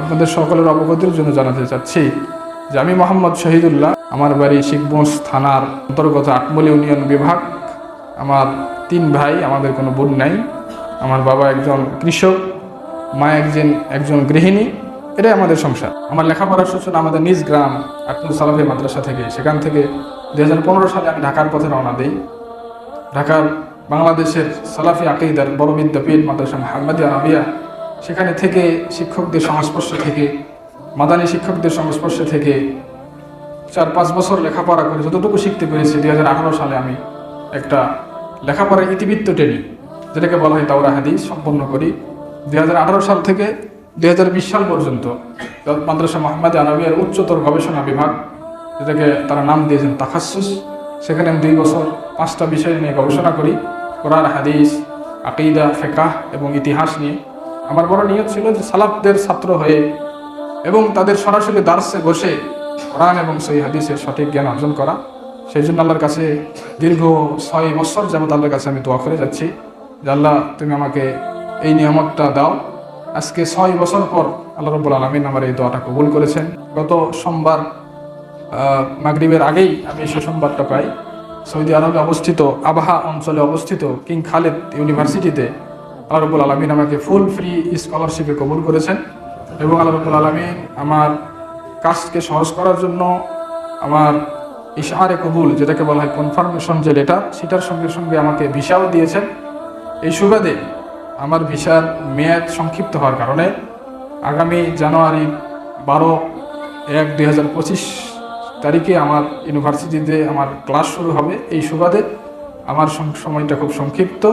আপনাদের সকলের অবগতির জন্য জানাতে চাচ্ছি যে আমি মোহাম্মদ শহীদুল্লাহ। আমার বাড়ি শিখগঞ্জ থানার অন্তর্গত আটমলি ইউনিয়ন বিভাগ। আমার তিন ভাই, আমাদের কোনো বোন নাই। আমার বাবা একজন কৃষক, মা একজন একজন গৃহিণী। এটাই আমাদের সংসার। আমার লেখাপড়ার সূচনা আমাদের নিজ গ্রাম আটমুল সালাফি মাদ্রাসা থেকে। সেখান থেকে দুই হাজার পনেরো সালে আমি ঢাকার পথে রওনা দিই। ঢাকার বাংলাদেশের সালাফি আকিদার বড় বিদ্যাপীঠ মাদ্রাসা মোহাম্মদিয়া আবিয়া সেখানে থেকে শিক্ষকদের সংস্পর্শ থেকে, মাদানী শিক্ষকদের সংস্পর্শে থেকে চার পাঁচ বছর লেখাপড়া করে যতটুকু শিখতে পেরেছি, দুই হাজার আঠারো সালে আমি একটা লেখাপড়ার ইতিবৃত্ত টেনি, যেটাকে বলা হয় দাওরা হাদিস, সম্পন্ন করি। দুই হাজার আঠারো সাল থেকে দু হাজার বিশ সাল পর্যন্ত মাদ্রাসা মোহাম্মদ আরবিয়ার উচ্চতর গবেষণা বিভাগ, যেটাকে তারা নাম দিয়েছেন তাখাসুস, সেখানে আমি দুই বছর পাঁচটা বিষয় নিয়ে গবেষণা করি। কোরআন, হাদিস, আকিদা, ফেকাহ এবং ইতিহাস নিয়ে। আমার বড় নিয়ত ছিল যে সালাফদের ছাত্র হয়ে এবং তাদের সরাসরি দার্সে বসে কোরআন এবং সই হাদিসের সঠিক জ্ঞান অর্জন করা। সেই জন্য আল্লাহর কাছে দীর্ঘ ছয় বছর যাবত আল্লাহর কাছে আমি দোয়া করে যাচ্ছি যে আল্লাহ, তুমি আমাকে এই নিয়ামতটা দাও। আজকে ছয় বছর পর আল্লাহ রব্বুল আলমিন আমার এই দোয়াটা কবুল করেছেন। গত সোমবার মাগরিবের আগেই আমি সে সোমবারটা পাই। সৌদি আরবে অবস্থিত আবাহা অঞ্চলে অবস্থিত কিং খালেদ ইউনিভার্সিটিতে আল্লাহ রব্বুল আলমিন আমাকে ফুল ফ্রি স্কলারশিপে কবুল করেছেন এবং আল্লাহ রব্বুল আলমিন আমার কাজকে সহজ করার জন্য আমার ইশারে কবুল, যেটাকে বলা হয় কনফার্মেশন যে লেটার সেটার সঙ্গে সঙ্গে আমাকে ভিসাও দিয়েছেন। এই সুবাদে আমার ভিসার মেয়াদ সংক্ষিপ্ত হওয়ার কারণে আগামী জানুয়ারি বারো এক দুই তারিখে আমার ইউনিভার্সিটিতে আমার ক্লাস শুরু হবে। এই সুবাদে আমার সময়টা খুব সংক্ষিপ্ত।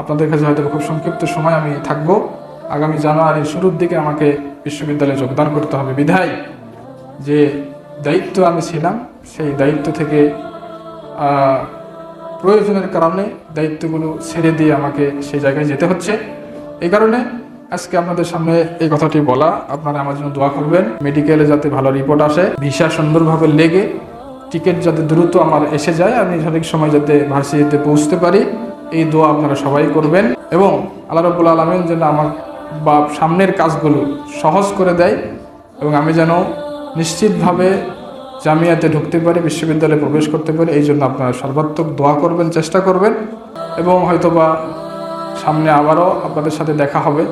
আপনাদের কাছে হয়তো খুব সংক্ষিপ্ত সময় আমি থাকব। আগামী জানুয়ারির শুরুর দিকে আমাকে বিশ্ববিদ্যালয়ে যোগদান করতে হবে। বিধায় যে দায়িত্ব আমি ছিলাম, সেই দায়িত্ব থেকে প্রয়োজনের কারণে দায়িত্বগুলো ছেড়ে দিয়ে আমাকে সেই জায়গায় যেতে হচ্ছে। এই কারণে আজকে আপনাদের সামনে এই কথাটি বলা। আপনারা আমার জন্য দোয়া করবেন। মেডিকেলে যাতে ভালো রিপোর্ট আসে, ভিসা সুন্দরভাবে লেগে, টিকিট যাতে দ্রুত আমার এসে যায়, আমি সঠিক সময় যাতে ভার্সিটিতে পৌঁছতে পারি। এই দোয়া আপনারা সবাই করবেন এবং আল্লাহ রবুল আলমেন যেন আমার বা সামনের কাজগুলো সহজ করে দেয় এবং আমি যেন নিশ্চিতভাবে জামিয়াতে ঢুকতে পারি, বিশ্ববিদ্যালয়ে প্রবেশ করতে পারি, এই জন্য আপনারা সর্বাত্মক দোয়া করবেন, চেষ্টা করবেন এবং হয়তোবা সামনে আবারও আপনাদের সাথে দেখা হবে।